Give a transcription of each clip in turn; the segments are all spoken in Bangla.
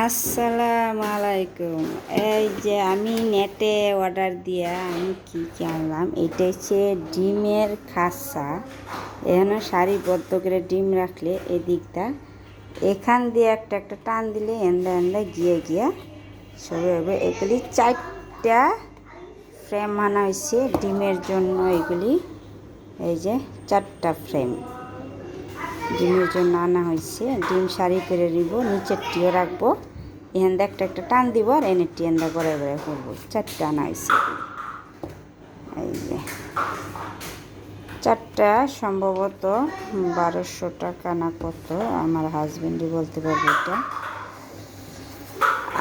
আসসালামু আলাইকুম এই যে আমি নেটে অর্ডার দিয়া আমি কি কি আনলাম এটা হচ্ছে ডিমের খাসা। এখানে সারিবদ্ধ করে ডিম রাখলে এদিকটা। এখান দিয়ে একটা একটা টান দিলে এন্দা এন্দা গিয়ে গিয়া সবে হবে। এগুলি চারটা ফ্রেম আনা হয়েছে ডিমের জন্য এগুলি। এই যে চারটা ফ্রেম ডিমের জন্য আনা হয়েছে। ডিম সারি করে নিব নিচের টিও রাখব। এখান দিয়ে একটা একটা টান দিব আর এনে টিয়ান্দা করে করে করব। চারটা আনা হয়েছে। এই যে। চারটা সম্ভবত বারোশো টাকা না কত, আমার হাজবেন্ডই বলতে পারবে এটা।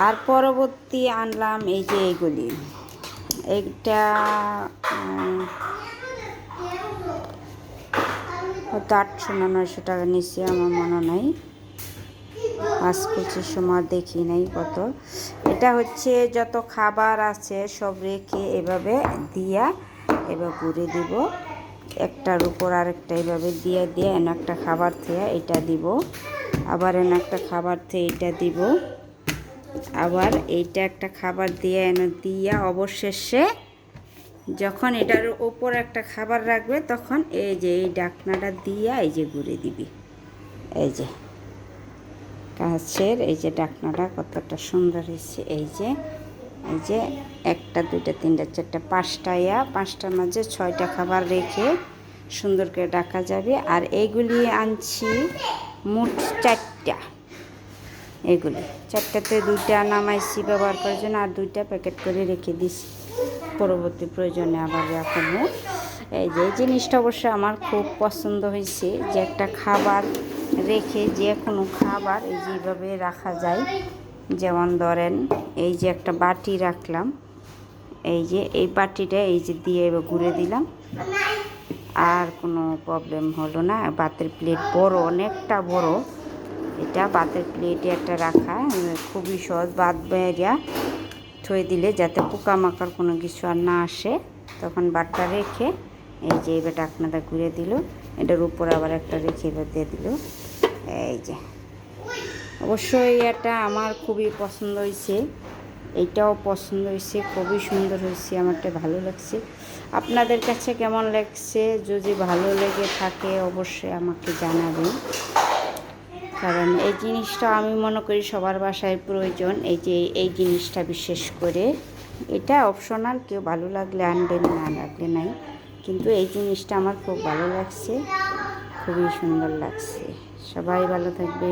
আর পরবর্তী আনলাম এই যে এইগুলি এইটা হয়তো আটশো না নয়শো টাকা নিচ্ছে আমার মনে নাই। পাঁচ পঁচিশ সময় দেখি নাই কত। এটা হচ্ছে যত খাবার আছে সব রেখে এভাবে দিয়া এবার ঘুরে দিব। একটার উপর আরেকটা এভাবে দিয়ে দিয়ে এনে একটা খাবার থেকে এটা দিব। আবার এনে একটা খাবার থেকে এটা দিব। আবার এইটা একটা খাবার দিয়ে এনে দিয়া অবশেষে যখন এটার ওপর একটা খাবার রাখবে, তখন এই যে এই ডাকনাটা দিয়ে এই যে ঘুরে দিবি। এই যে। কাছের এই যে ডাকনাটা কতটা সুন্দর হয়েছে। এই যে এই যে একটা, দুইটা, তিনটা, চারটা, পাঁচটা ইয়া, পাঁচটার মাঝে ছয়টা খাবার রেখে সুন্দর করে ডাকা যাবে। আর এইগুলি আনছি মোট চারটা। এগুলি। চারটাতে দুইটা নামাইছি ব্যবহার করার জন্য, আর দুইটা প্যাকেট করে রেখে দিছি। পরবর্তী প্রয়োজনে আবার রাখব। এই যে জিনিসটা অবশ্য আমার খুব পছন্দ হয়েছে যে একটা খাবার রেখে যে কোনো খাবার এই যেভাবে রাখা যায়। যেমন ধরেন, এই যে একটা বাটি রাখলাম, এই যে, এই বাটিটা এই যে দিয়ে ঘুরে দিলাম। আর কোনো প্রবলেম হলো না বাতের প্লেট বড়, অনেকটা বড়। এটা বাতের প্লেটে একটা রাখা, খুবই সহজ বাদ বেরিয়া থয়ে দিলে যাতে পোকামাকড় কোনো কিছু আর না আসে, তখন বাটটা রেখে এই যে এবার ডাকনাটা ঘুরে দিল, এটার উপর আবার একটা রেখে এবার দিয়ে দিল। এই যে। অবশ্যই এটা আমার খুবই পছন্দ হয়েছে। এইটাও পছন্দ হয়েছে, খুবই সুন্দর হয়েছে, আমারটা ভালো লাগছে। আপনাদের কাছে কেমন লাগছে? যদি ভালো লেগে থাকে, অবশ্যই আমাকে জানাবেন। কারণ এই জিনিসটা আমি মনে করি সবার বাসায় প্রয়োজন, এই যে এই জিনিসটা বিশেষ করে। এটা অপশনাল, কেউ ভালো লাগলে আনবেন না লাগলে নাই। কিন্তু এই জিনিসটা আমার খুব ভালো লাগছে, খুবই সুন্দর লাগছে। সবাই ভালো থাকবে।